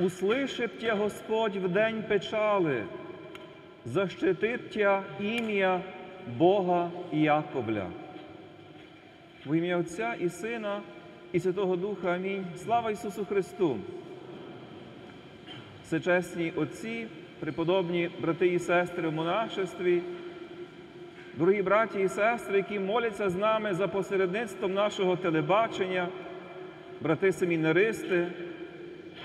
Услышит тя Господь в день печали, защитит тя ім'я Бога Яковля. В ім'я Отця і Сина і Святого Духа. Амінь. Слава Ісусу Христу! Всечесні Отці, преподобні брати і сестри в монашестві, дорогі браті і сестри, які моляться з нами за посередництвом нашого телебачення, брати семінаристи,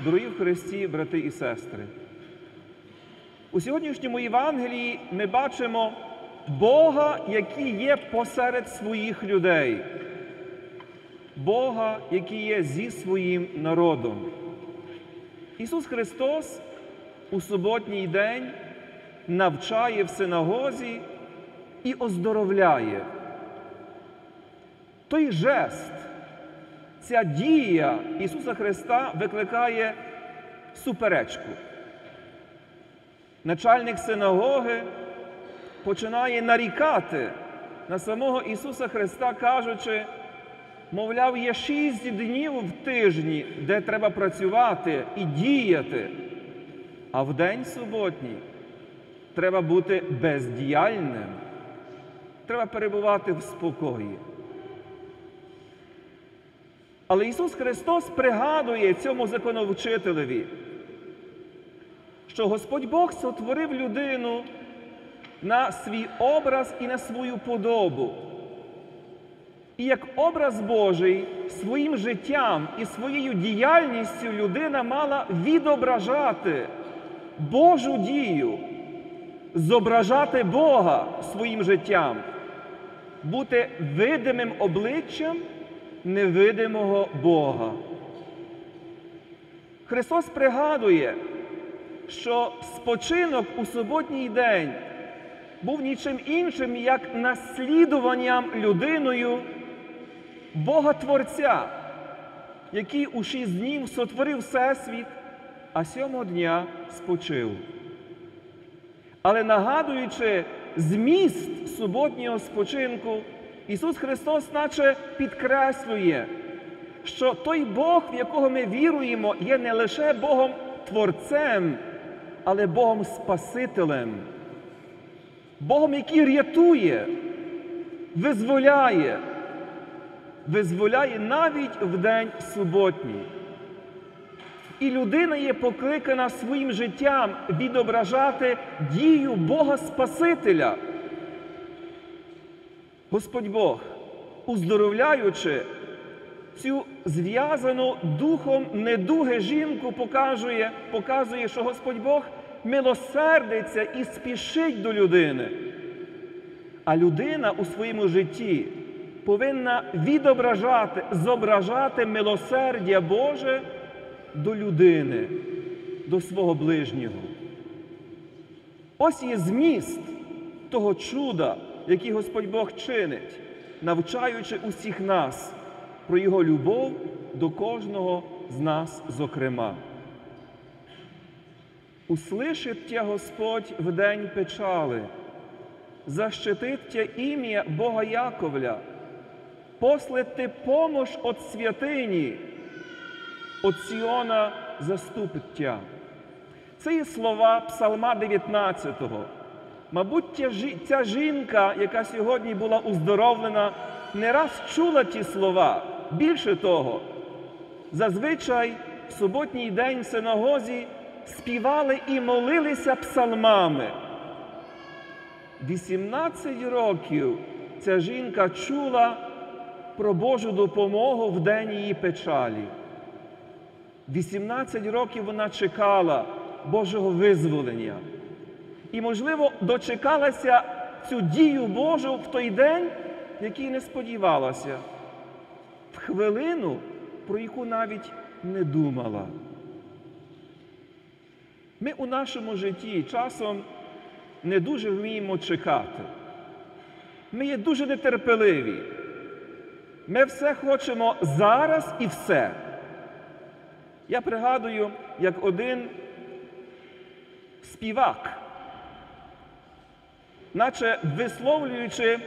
дорогі в Христі, брати і сестри. У сьогоднішньому Євангелії ми бачимо Бога, який є посеред своїх людей, Бога, який є зі своїм народом. Ісус Христос у суботній день навчає в синагозі і оздоровляє. Той жест, ця дія Ісуса Христа викликає суперечку. Начальник синагоги починає нарікати на самого Ісуса Христа, кажучи, мовляв, є шість днів в тижні, де треба працювати і діяти, а в день суботній треба бути бездіяльним, треба перебувати в спокої. Але Ісус Христос пригадує цьому законовчителеві, що Господь Бог сотворив людину на свій образ і на свою подобу. І як образ Божий своїм життям і своєю діяльністю людина мала відображати Божу дію, зображати Бога своїм життям, бути видимим обличчям невидимого Бога. Христос пригадує, що спочинок у суботній день був нічим іншим, як наслідуванням людиною Бога Творця, який у шість днів сотворив Всесвіт, а сьомого дня спочив. Але нагадуючи зміст суботнього спочинку, Ісус Христос наче підкреслює, що той Бог, в якого ми віруємо, є не лише Богом Творцем, але Богом Спасителем, Богом, який рятує, визволяє, визволяє навіть в день суботній. І людина є покликана своїм життям відображати дію Бога Спасителя. Господь Бог, уздоровляючи цю зв'язану духом недуги жінку, показує, показує, що Господь Бог милосердиться і спішить до людини. А людина у своєму житті повинна відображати, зображати милосердя Боже до людини, до свого ближнього. Ось є зміст того чуда, який Господь Бог чинить, навчаючи усіх нас про Його любов до кожного з нас, зокрема. Услышит тя Господь в день печали, защитит тя ім'я Бога Яковля, послет ти помощ от святині, от Сіона заступить тя. Це є слова Псалма 19. Мабуть, ця жінка, яка сьогодні була уздоровлена, не раз чула ті слова. Більше того, зазвичай в суботній день в синагозі співали і молилися псалмами. 18 років ця жінка чула про Божу допомогу в день її печалі. 18 років вона чекала Божого визволення. І, можливо, дочекалася цю дію Божу в той день, який не сподівалася, в хвилину, про яку навіть не думала. Ми у нашому житті часом не дуже вміємо чекати. Ми є дуже нетерпеливі. Ми все хочемо зараз і все. Я пригадую, як один співак, наче висловлюючи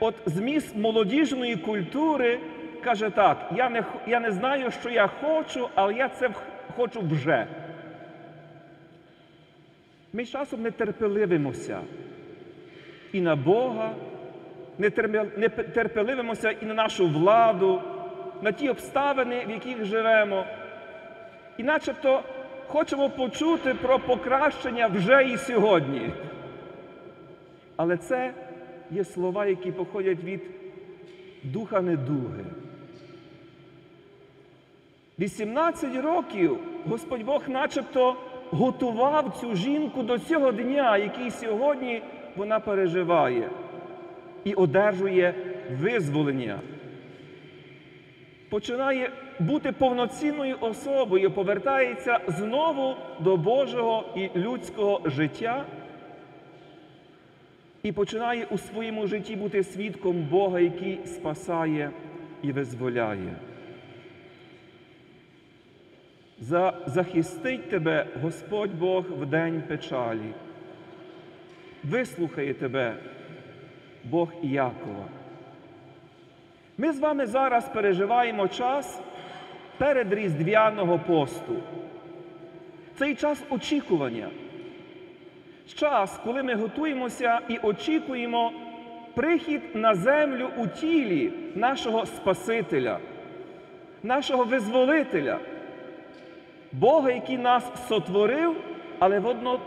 от зміст молодіжної культури, каже так: я не, я не знаю, що я хочу, але я це хочу вже. Ми часом не терпеливимося і на Бога, не терпе- не терпеливимося і на нашу владу, на ті обставини, в яких живемо. І начебто хочемо почути про покращення вже і сьогодні. Але це є слова, які походять від духа недуги. 18 років Господь Бог начебто готував цю жінку до цього дня, який сьогодні вона переживає, і одержує визволення. Починає бути повноцінною особою, повертається знову до Божого і людського життя і починає у своєму житті бути свідком Бога, який спасає і визволяє. За, захистить тебе Господь Бог в день печалі. Вислухає тебе Бог Іякова. Ми з вами зараз переживаємо час перед Різдвяного посту. Цей час очікування. Час, коли ми готуємося і очікуємо прихід на землю у тілі нашого Спасителя, нашого Визволителя, Бога, який нас сотворив, але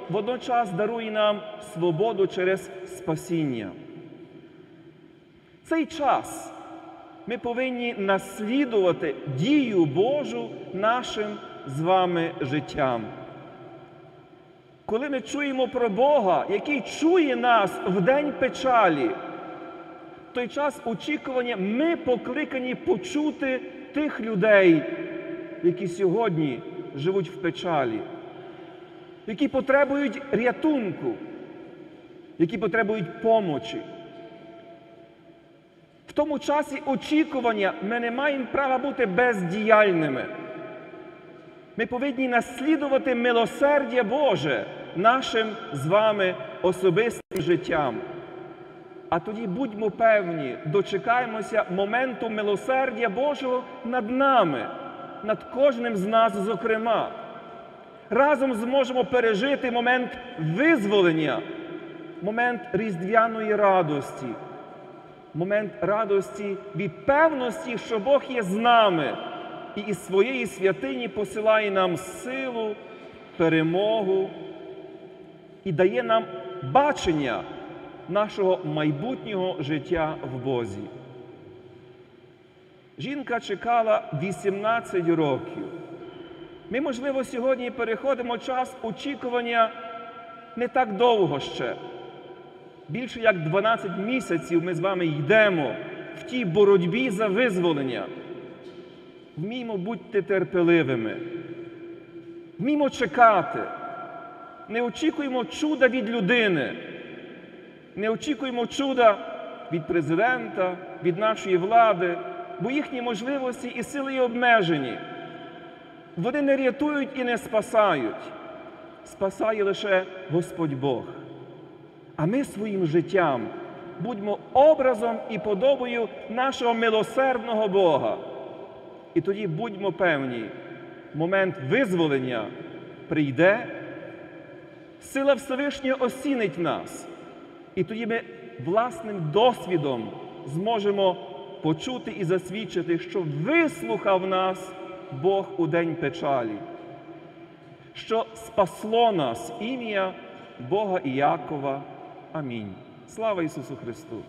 водночас дарує нам свободу через спасіння. Цей час ми повинні наслідувати дію Божу нашим з вами життям. Коли ми чуємо про Бога, який чує нас в день печалі, в той час очікування ми покликані почути тих людей, які сьогодні живуть в печалі, які потребують рятунку, які потребують помочі. В тому часі очікування ми не маємо права бути бездіяльними. Ми повинні наслідувати милосердя Боже нашим з вами особистим життям. А тоді будьмо певні, дочекаємося моменту милосердя Божого над нами, над кожним з нас, зокрема. Разом зможемо пережити момент визволення, момент різдвяної радості, момент радості від певності, що Бог є з нами і із своєї святині посилає нам силу, перемогу і дає нам бачення нашого майбутнього життя в Бозі. Жінка чекала 18 років. Ми, можливо, сьогодні переходимо час очікування не так довго ще. Більше як 12 місяців ми з вами йдемо в тій боротьбі за визволення. Вміємо бути терпеливими, вміємо чекати, не очікуємо чуда від людини, не очікуємо чуда від президента, від нашої влади, бо їхні можливості і сили є обмежені. Вони не рятують і не спасають. Спасає лише Господь Бог. А ми своїм життям будьмо образом і подобою нашого милосердного Бога. І тоді будьмо певні, момент визволення прийде, сила Всевишнього осінить нас. І тоді ми власним досвідом зможемо почути і засвідчити, що вислухав нас Бог у день печалі, що спасло нас ім'я Бога і Якова. Амінь. Слава Ісусу Христу!